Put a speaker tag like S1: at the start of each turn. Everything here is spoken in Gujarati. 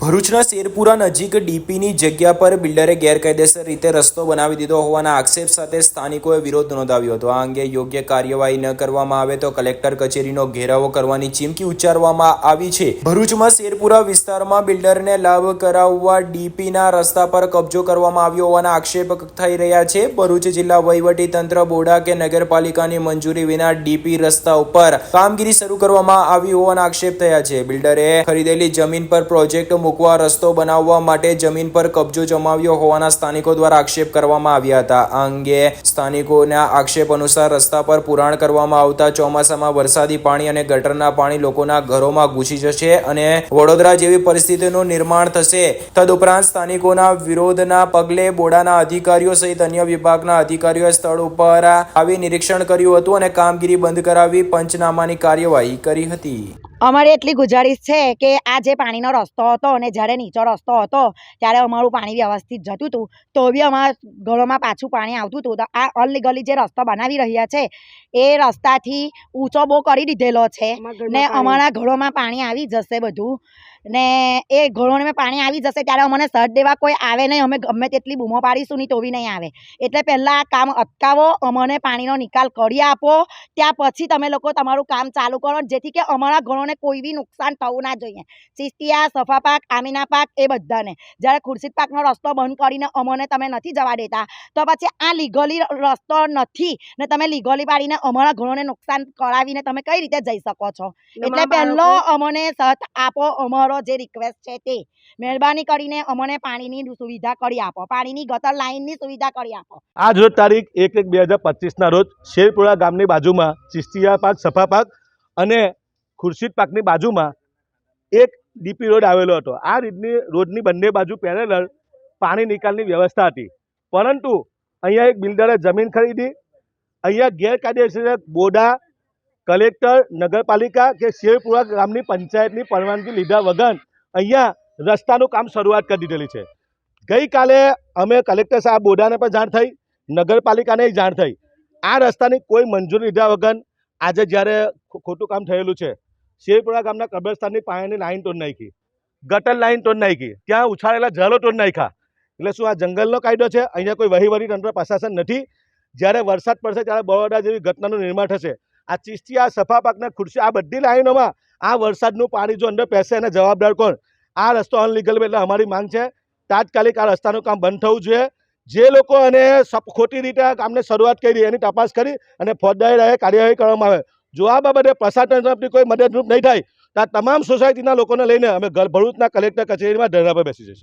S1: ભરૂચના શેરપુરા નજીક ડીપીની જગ્યા પર બિલ્ડરે ગેરકાયદેસર રીતે રસ્તો બનાવી દીધો હોવાના આક્ષેપ સાથે સ્થાનિકોએ વિરોધ નોંધાવ્યો હતો. આ અંગે યોગ્ય કાર્યવાહી ન કરવામાં આવે તો કલેક્ટર કચેરીનો ઘેરાવો કરવાની ચીમકી ઉચ્ચારવામાં આવી છે. ભરૂચમાં શેરપુરા વિસ્તારમાં બિલ્ડરને લાભ કરાવવા ડીપીના રસ્તા પર કબજો કરવામાં આવ્યો હોવાના આક્ષેપ થઈ રહ્યા છે. ભરૂચ જિલ્લા વહીવટી તંત્ર બોડા કે નગરપાલિકાની મંજૂરી વિના ડીપી રસ્તા ઉપર કામગીરી શરૂ કરવામાં આવી હોવાના આક્ષેપ થયા છે. બિલ્ડરે ખરીદેલી જમીન પર પ્રોજેક્ટ મૂકવા, રસ્તો બનાવવા માટે જમીન પર કબજો જમાવ્યો હોવાના સ્થાનિકો દ્વારા આક્ષેપ કરવામાં આવ્યા હતા. આ અંગે સ્થાનિકોના આક્ષેપ અનુસાર રસ્તા પર પુરાણ કરવામાં આવતા ચોમાસામાં વરસાદી પાણી અને ગટરના પાણી લોકોના ઘરોમાં ઘૂસી જશે અને વડોદરા જેવી પરિસ્થિતિનું નિર્માણ થશે. તદુપરાંત સ્થાનિકોના વિરોધના પગલે બોડાના અધિકારીઓ સહિત અન્ય વિભાગના અધિકારીઓએ સ્થળ ઉપર આવી નિરીક્ષણ કર્યું હતું અને કામગીરી બંધ કરાવી પંચનામાની કાર્યવાહી કરી હતી.
S2: અમારે એટલી ગુજારિશ છે કે આ જે પાણીનો રસ્તો હતો અને જ્યારે નીચો રસ્તો હતો ત્યારે અમારું પાણી વ્યવસ્થિત જતું હતું તો બી અમારા ઘરોમાં પાછું પાણી આવતું હતું. તો આ અનલીગલી જે રસ્તો બનાવી રહ્યા છે એ રસ્તાથી ઊંચો બહુ કરી દીધેલો છે ને અમારા ઘરોમાં પાણી આવી જશે બધું. ને એ ઘરોને પાણી આવી જશે ત્યારે અમને સર દેવા કોઈ આવે નહીં અમે ગમે તેટલી બૂમો પાડીશું નહીં તો બી નહીં આવે. એટલે પહેલાં આ કામ અટકાવો અમને પાણીનો નિકાલ કરી આપો ત્યાં પછી તમે લોકો તમારું કામ ચાલુ કરો જેથી કે અમારા ઘરોને કોઈ બી નુકસાન થવું ના જોઈએ. ચિસ્તિયા સફા પાક આમીના પાક એ બધાને. જ્યારે ખુરશીદ પાકનો રસ્તો બંધ કરીને અમને તમે નથી જવા દેતા તો પછી આ લીગલી રસ્તો નથી ને તમે લીગલી પાડીને અમારા ઘરોને નુકસાન કરાવીને તમે કઈ રીતે જઈ શકો છો? એટલે પહેલો અમને સાથ આપો અમારો જે રિક્વેસ્ટ છે તે. મહેરબાની કરીને અમને પાણીની સુવિધા કરી આપો. પાણીની ગટર લાઇનની સુવિધા કરી આપો.
S3: આજ રોજ તારીખ એક એક બે હજાર પચીસના રોજ શેરપુરા ગામની બાજુમાં ચિસ્તિયા પાક સફા પાક અને ખુરશીદ પાકની બાજુમાં એક ડીપી રોડ આવેલો હતો. આ રીતની રોડની બંને બાજુ પેરેલર પાણી નિકાલની વ્યવસ્થા હતી. પરંતુ અહીંયા એક બિલ્ડરે જમીન ખરીદી, અહીંયા ગેરકાયદેસર બોડા, કલેક્ટર, નગરપાલિકા કે શેરપુરા ગામની પંચાયતની પરવાનગી લીધા વગર અહીંયા રસ્તાનું કામ શરૂઆત કરી દીધેલી છે. ગઈકાલે અમે કલેક્ટર સાહેબ બોડાને પણ જાણ થઈ, નગરપાલિકાને જાણ થઈ. આ રસ્તાની કોઈ મંજૂરી લીધા વગર આજે જ્યારે ખોટું કામ થયેલું છે શેરપુરા ગામના કબ્રસ્તાનની પાયાની લાઈન તોડ નાખી. ગટર લાઈન તોડ નાખી. ત્યાં ઉછાળેલા જળો તોડ નાખ્યા. એટલે શું આ જંગલનો કાયદો છે? અહીંયા કોઈ વહીવટી તંત્ર પ્રશાસન નથી. જ્યારે વરસાદ પડશે ત્યારે બરોડા જેવી ઘટનાનું નિર્માણ થશે. આ ચિસ્તી, આ સફા પાકના ખુરશી, આ બધી લાઈનોમાં આ વરસાદનું પાણી જો અંદર પહેશે એને જવાબદાર કોણ? આ રસ્તો અનલીગલ એટલે અમારી માંગ છે. તાત્કાલિક આ રસ્તાનું કામ બંધ થવું જોઈએ. જે લોકો અને ખોટી રીતે આ કામને શરૂઆત કરી, એની તપાસ કરી અને ફોજદારી કાર્યવાહી કરવામાં આવે. જો આ બાબતે પ્રશાસન તરફથી કોઈ મદદરૂપ નહીં થાય, તો તમામ સોસાયટીના લોકોને લઈને અમે ભરૂચના કલેક્ટર કચેરીમાં ધરણા પર બેસી જઈશું.